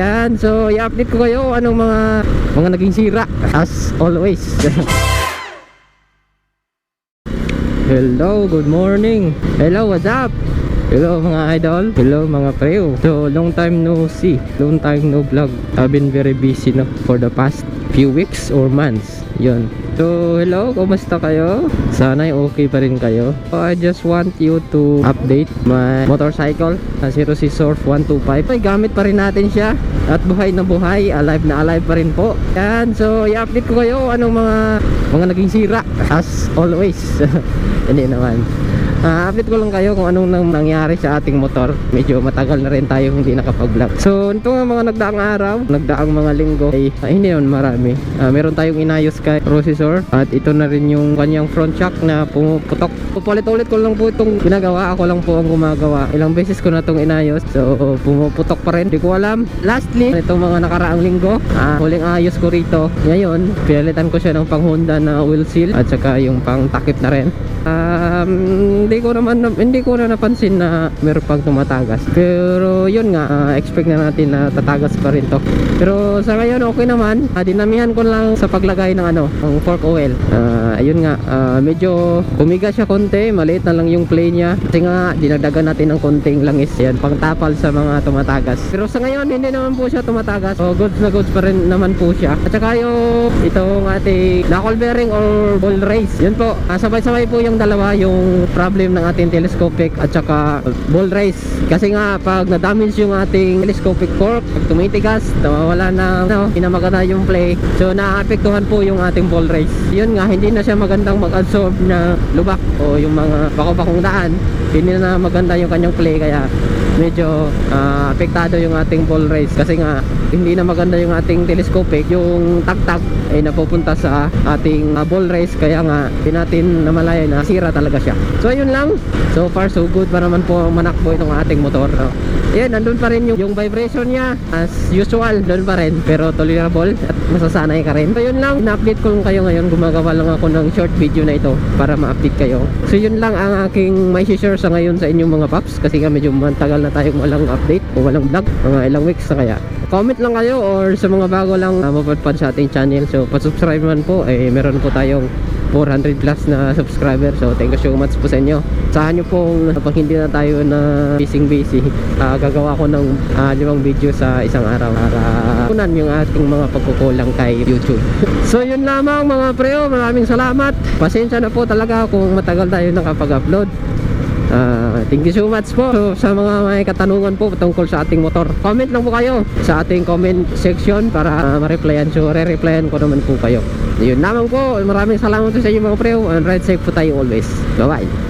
Yan, so i-update ko kayo anong mga mga naging sira as always. Hello, good morning. Hello, what's up? Hello mga idol. Hello mga preo. So, long time no see. Long time no vlog. I've been very busy no for the past few weeks or months. Yun. So, hello, kumusta kayo? Sana okay pa rin kayo. So, I just want you to update my motorcycle na Zero C Surf 125. Ay, gamit pa rin natin siya. At buhay na buhay, alive na alive pa rin po. Yan, so i-update ko kayo anong mga mga naging sira as always. Hindi naman. Update ko lang kayo kung anong nang nangyari sa ating motor. Medyo matagal na rin tayo hindi nakapag-vlog. So, ito nga mga nagdaang araw, nagdaang mga linggo, ay hindi naman marami. Ah, meron tayong inayos kay Rosisor at ito na rin yung kanyang front shock na pumuputok. Ulit-ulit ko lang po itong ginagawa. Ako lang po ang gumagawa. Ilang beses ko na itong inayos. So, pumuputok pa rin. Hindi ko alam. Lastly, itong mga nakaraang linggo, ah, huling ayos ko rito. Ngayon, pinalitan ko siya ng pang Honda na wheel seal at saka yung pang takip na rin. Um, hindi ko naman hindi ko na napansin na meron pang tumatagas. Pero yun nga, ah, expect na natin na tatagas pa rin to. Pero sa ngayon okay naman. Ah, dinamihan ko lang sa paglagay ng ano, ng fork oil. Ah, ayun nga, ah, medyo bumiga siya konti, maliit na lang yung play niya. Kasi nga dinagdagan natin ng konting langis. Yan, pang tapal sa mga tumatagas. Pero sa ngayon hindi naman po siya tumatagas. So goods na goods pa rin naman po siya. At saka yung itong ating knuckle bearing or ball race. Yun po, ah, sabay-sabay po yung dalawa yung problem ng ating telescopic at saka ball race. Kasi nga pag na-damage yung ating telescopic fork, pag tumitigas, nawawala na no, hindi na maganda yung play. So naapektuhan po yung ating ball race. Yun nga, hindi na siya magandang mag-absorb na lubak o yung mga bako-bakong daan. Hindi na maganda yung kanyang play kaya medyo ah, apektado yung ating ball race kasi nga hindi na maganda yung ating telescopic yung tagtag ay napupunta sa ating ah, ball race kaya nga di natin namalaya na sira talaga siya so yun lang. So far so good. Pa naman po manakbo itong ating motor. No? Yan, nandun pa rin yung, yung vibration niya. As usual, doon pa rin. Pero tolerable at masasanay ka rin. So yun lang, na-update ko lang kayo ngayon. Gumagawa lang ako ng short video na ito para ma-update kayo. So yun lang ang aking may share sa ngayon sa inyong mga paps. Kasi nga medyo matagal na tayong walang update o walang vlog. Mga ilang weeks na kaya. Comment lang kayo or sa mga bago lang uh, mapadpad sa ating channel. So pa-subscribe man po. Eh meron po tayong 400 plus na subscriber. So thank you so much po sa inyo. Saan nyo pong pag hindi na tayo na busy busy ah, gagawa ko ng ah, limang video sa isang araw para punan yung ating mga pagkukulang kay YouTube. So yun lamang mga preo maraming salamat. Pasensya na po talaga kung matagal tayo nakapag-upload Ah, thank you so much po so, sa mga may katanungan po tungkol sa ating motor. Comment lang po kayo sa ating comment section para uh, ma-replyan. So, re-replyan ko naman po kayo. Yun lamang po. Maraming salamat po sa inyo mga preo. And ride safe po tayo always. Bye-bye.